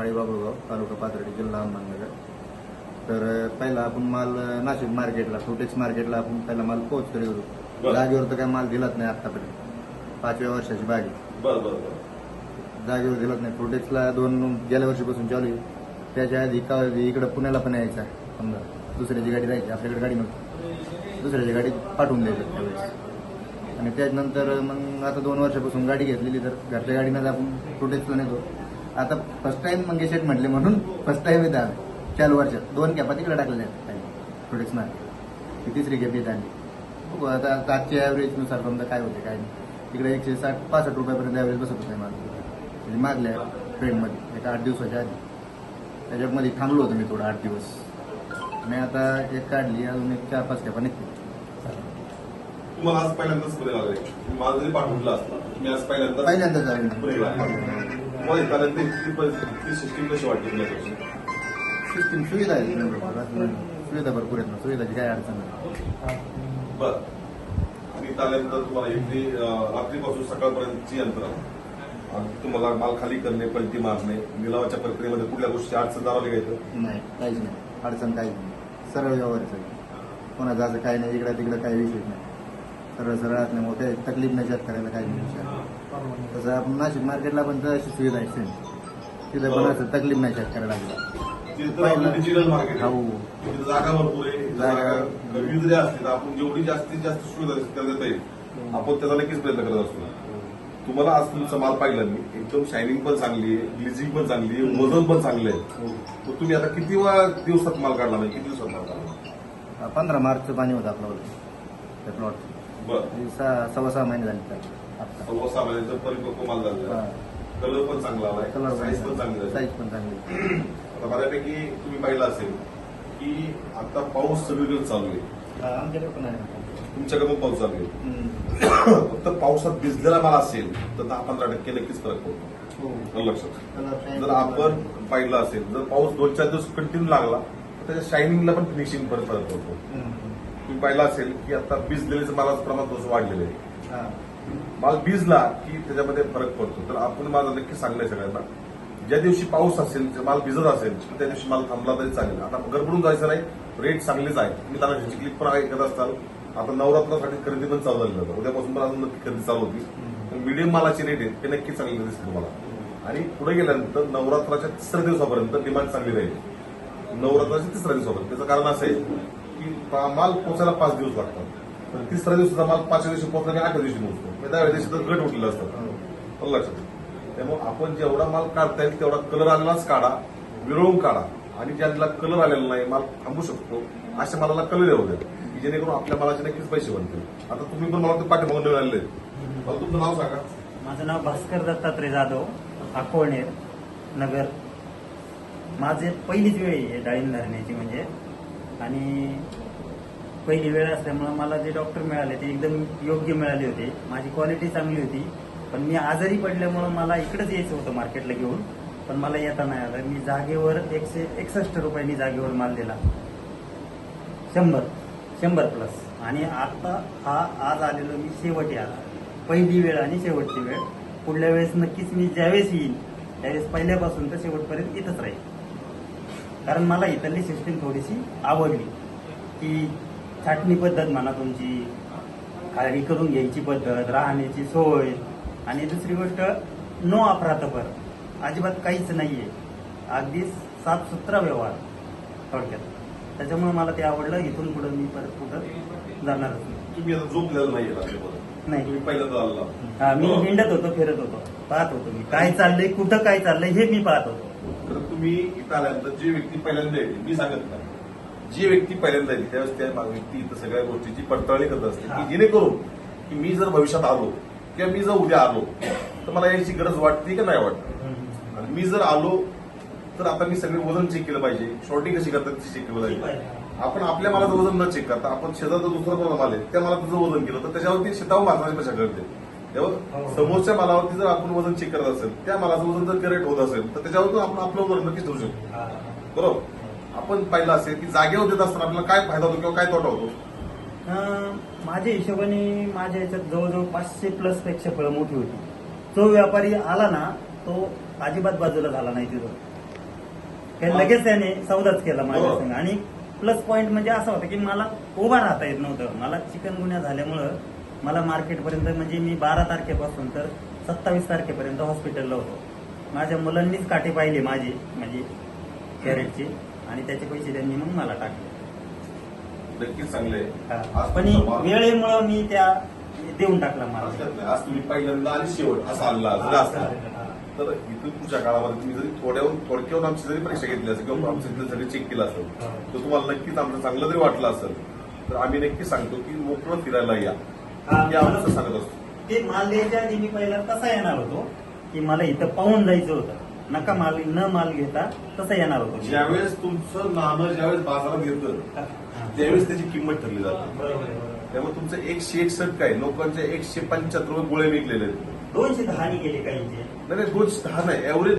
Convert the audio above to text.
माळी बाबुळगाव तालुका पाथर्डी जिल्हा अहमदनगर. तर पहिला आपण माल नाशिक मार्केटला फ्रुटेक्स मार्केटला आपण पहिला माल पोहोच करीत होतो. जागेवर तर काय माल दिलाच नाही आतापर्यंत पाचव्या वर्षाची बाग. आहे जागेवर दिलाच नाही. फ्रुटेक्सला दोन गेल्या वर्षीपासून चालू आहे. त्याच्या आधी का इकडं पुण्याला पण यायचा समजा दुसऱ्याची गाडी राहायची आपल्याकडे गाडी नव्हती. दुसऱ्याची गाडी पाठवून द्यायची त्यावेळेस. आणि त्याच्यानंतर मग आता दोन वर्षापासून गाडी घेतलेली तर घरच्या गाडीनं आपण फ्रुटेक्सला नेतो. आता फर्स्ट टाइम मंगे शेट म्हटले म्हणून फर्स्ट टाइम येत चार वर्षात दोन कॅपा तिकडे टाकलेल्या आहेत. फ्रुटेक्स मार्केट ही तिसरी कॅप येत आली. बघू आता आजच्या ॲव्हरेजनुसार समजा काय होते काय नाही. इकडे एकशे साठ पासष्ट रुपयापर्यंत ॲव्हरेज बसत होते मला म्हणजे मागल्या ट्रेनमध्ये एका आठ दिवसाच्या आधी. त्याच्यामध्ये थांबलो होतो मी थोडं आठ दिवस. मी आता एक काढली अजून एक चार पाच कॅपा निघते तुम्हाला आज पहिल्यांदाच पुढे लागले. जरी पाठवलं असता तुम्ही आज पहिल्यांदा पहिल्यांदाच लागले इथपर्यंत इतकी परिस्थिती ती सिस्टीम कशी वाटली सिस्टीम सुविधा आहे सुविधा भरपूर आहेत ना सुविधाची काय अडचण नाही. बर. आणि इथं आल्यानंतर तुम्हाला अं, रात्रीपासून सकाळपर्यंतची यंत्रणा. तुम्हाला माल खाली करणे पलटी मारणे निलावाच्या प्रक्रियेमध्ये कुठल्या गोष्टी अडचण जाणवली घ्यायचं नाही काहीच नाही. अडचण काहीच नाही. सरळ व्यवहार सगळं. कोणाचं असं काही नाही इकडं तिकडं काही विषय नाही. सरळ सरळ असल्यामुळे काही तकलीफ नाही शेतकऱ्याला काही नाही. तसं आपण नाशिक मार्केटला पण तशी सुविधा आहे सेम तिथं पण असं तकलीफ नाही शेतकऱ्याला. आपलं डिजिटल मार्केट आहे. हो. तिथे जागा भरपूर आहे. जागा- आपण जेवढी जास्तीत जास्त सुविधा शेतकऱ्याला देता येईल. आपण त्याचा नक्कीच प्रयत्न करत असतो. तुम्हाला आज तुमचा माल पाहिला मी. एकदम शायनिंग पण चांगली आहे ग्लिझिंग पण चांगली आहे वजन पण चांगलं आहे. तर तुम्ही आता किती वा दिवसात माल काढला नाही? किती दिवसात माल काढला? पंधरा मार्चचं पाणी होतं आपलं. त्या प्लॉट बरं. सहा सव्वा सहा महिने झाले त्याला. महिन्याचा परिपक्व माल झाला कलर पण चांगला आलाय. साईज पण चांगली साईज पण चांगली आता बऱ्यापैकी तुम्ही पाहिलं असेल की आता पाऊस सगळीकडे चालू आहे. आमच्याकडे पण आहे. तुमच्याकडे पण पाऊस चालू आहे. फक्त पावसात भिजलेला माल असेल तर दहा पंधरा टक्के नक्कीच फरक पडतो. हो. लक्षात जर आपण पाहिलं असेल जर पाऊस दोन चार दिवस कंटिन्यू लागला तर त्याच्या शायनिंगला पण फिनिशिंग पण फरक पडतो. तुम्ही पाहिलं असेल की आता भिजलेल्याचं मालाचं प्रमाण दोष वाढलेलं आहे. माल भिजला की त्याच्यामध्ये फरक पडतो. तर आपण माझं नक्की सांगलंय सगळ्यांना ज्या दिवशी पाऊस असेल माल भिजत असेल त्या दिवशी माल थांबला तरी चालेल. आता गडबडून जायचं नाही रेट चांगलेच आहे. तुम्ही त्याला क्लिक पण ऐकत असताल आता नवरात्रासाठी खरेदी पण चालू झाली जातं उद्यापासून पण अजून नक्की खरेदी चालू होती. मिडियम मालाचे रेट आहेत ते नक्की चांगले दिसतील तुम्हाला. आणि पुढे गेल्यानंतर नवरात्राच्या तिसऱ्या दिवसापर्यंत डिमांड चांगली राहील. नवरात्राच्या तिसऱ्या दिवसापर्यंत. त्याचं कारण असं आहे की पा- माल पोचायला पाच दिवस लागतात. तिसऱ्या दिवसाचा माल पाचव्या दिवशी पोहोचला आणि आठव्या दिवशी पोहोचतो. म्हणजे दहाव्या दिवशी तर गट उठलेला असतात लक्षात त्यामुळे आपण जेवढा माल काढता येईल तेवढा कलर आलेलाच काढा विरळून काढा. आणि ज्याला कलर आलेला नाही माल थांबू शकतो. अशा मालाला कलर येऊ द्या. की जेणेकरून आपल्या मालाचे नक्कीच पैसे बनतील. आता तुम्ही पण मला वाटतं पाठीमागून नवीन आलेले मला तुमचं नाव सांगा. माझं नाव भास्कर दत्तात्रय जाधव अकोळनेर नगर. माझे पहिलीच वेळ आहे डाळिंब धरण्याची म्हणजे. आणि पहिली वेळ असल्यामुळं मला जे डॉक्टर मिळाले ते एकदम योग्य मिळाले होते. माझी क्वालिटी चांगली होती. पण मी आजारी पडल्यामुळं मला इकडेच यायचं होतं मार्केटला घेऊन. पण मला येता नाही आलं. मी जागेवर एकशे एकसष्ट रुपयांनी जागेवर माल दिला. शंभर. शंभर प्लस आणि आता हा आज आलेलो मी शेवटी आला. पहिली वेळ आणि शेवटची वेळ. पुढल्या वेळेस नक्कीच मी ज्यावेळेस येईन त्यावेळेस पहिल्यापासून तर शेवटपर्यंत इथंच राहील कारण मला इथली सिस्टीम थोडीशी आवडली. की छाटणी पद्धत म्हणा तुमची. खाली करून घ्यायची पद्धत राहण्याची सोय. आणि दुसरी गोष्ट नो अफरातफर अजिबात काहीच नाहीये. अगदी साफसुथरा व्यवहार थोडक्यात. त्याच्यामुळे मला ते आवडलं. इथून पुढे मी परत कुठं जाणारच नाही. तुम्ही आता झोपलेलं नाही. तुम्ही पहिल्यांदा आला. हा मी हिंडत होतो फिरत होतो. पाहत होतो मी. काय चाललंय कुठं काय चाललंय हे मी पाहत होतो. तर तुम्ही इथं आल्यानंतर जी व्यक्ती पहिल्यांदा येते मी सांगत नाही. जी व्यक्ती पहिल्यांदा येते त्यावेळेस त्या व्यक्ती इथं सगळ्या गोष्टीची पडताळणी करत असते हा. की जेणेकरून की मी जर भविष्यात आलो किंवा मी जर उद्या आलो तर मला याची गरज वाटते की नाही वाटत? आणि मी जर आलो तर आता मी सगळे वजन चेक केलं पाहिजे. शॉर्टिंग कशी करतात ती चेक केलं पाहिजे. आपण आपल्या मालाचं वजन न चेक करता आपण शेजारचा दुसरा कोणा माल आहे त्या मालात तुझं वजन केलं तर त्याच्यावरती शेतावर मारण्याची पेक्षा करते? तेव्हा समोरच्या मालावरती जर आपण वजन चेक करत असेल त्या मालाचं वजन जर करेक्ट होत असेल तर त्याच्यावरती आपण आपलं वजन नक्कीच ठेवू शकतो. बरोबर? आपण पाहिलं असेल की जागेवर देत असताना आपल्याला काय फायदा होतो किंवा काय तोटा होतो? अं, माझ्या हिशोबाने माझ्या याच्यात जवळजवळ पाचशे प्लसपेक्षा फळं मोठी होती. जो व्यापारी आला ना तो अजिबात बाजूला झाला नाही तिथं. हे लगेच त्याने सौदाच केला माझ्या हो. संग. आणि प्लस पॉईंट म्हणजे असं होतं की मला उभा राहता येत नव्हतं. मला चिकन गुन्हा झाल्यामुळं मला मार्केटपर्यंत म्हणजे मी बारा तारखेपासून तर सत्तावीस तारखेपर्यंत हॉस्पिटलला होतो. माझ्या मुलांनीच काटे पाहिले माझे म्हणजे कॅरेटचे आणि त्याचे पैसे त्यांनी मग मला टाकले. नक्कीच चांगले. आज पण वेळेमुळं मी त्या देऊन टाकला मला. नाही. आज तुम्ही पहिल्यांदा आणि शेवट असा आणला जर असता तर इथून पुढच्या काळामध्ये तुम्ही जरी थोड्याहून थोडक्याहून आमची जरी परीक्षा घेतली असेल किंवा आमचं इथलं जरी चेक केलं असेल तर तुम्हाला नक्कीच आमचं चांगलं जरी वाटलं असेल तर आम्ही नक्की सांगतो की मोकळं फिरायला या. हा, हे आमचं सांगत असतो. ते माल द्यायच्या आधी मी पहिला कसा येणार होतो की मला इथं पाहून जायचं होतं. नका माल न माल घेता तसं येणार होतो. ज्यावेळेस तुमचं नाणं ज्यावेळेस बाजारात घेतं हा. त्यावेळेस त्याची किंमत ठरली जाते. त्यामुळे तुमचं एकशे एकसष्ट काय? लोकांचे एकशे पंच्याहत्तर गोळे विकलेले आहेत. दोनशे दहानी गेले काहींचे नाही दोनशे दहा नाही. ऍव्हरेज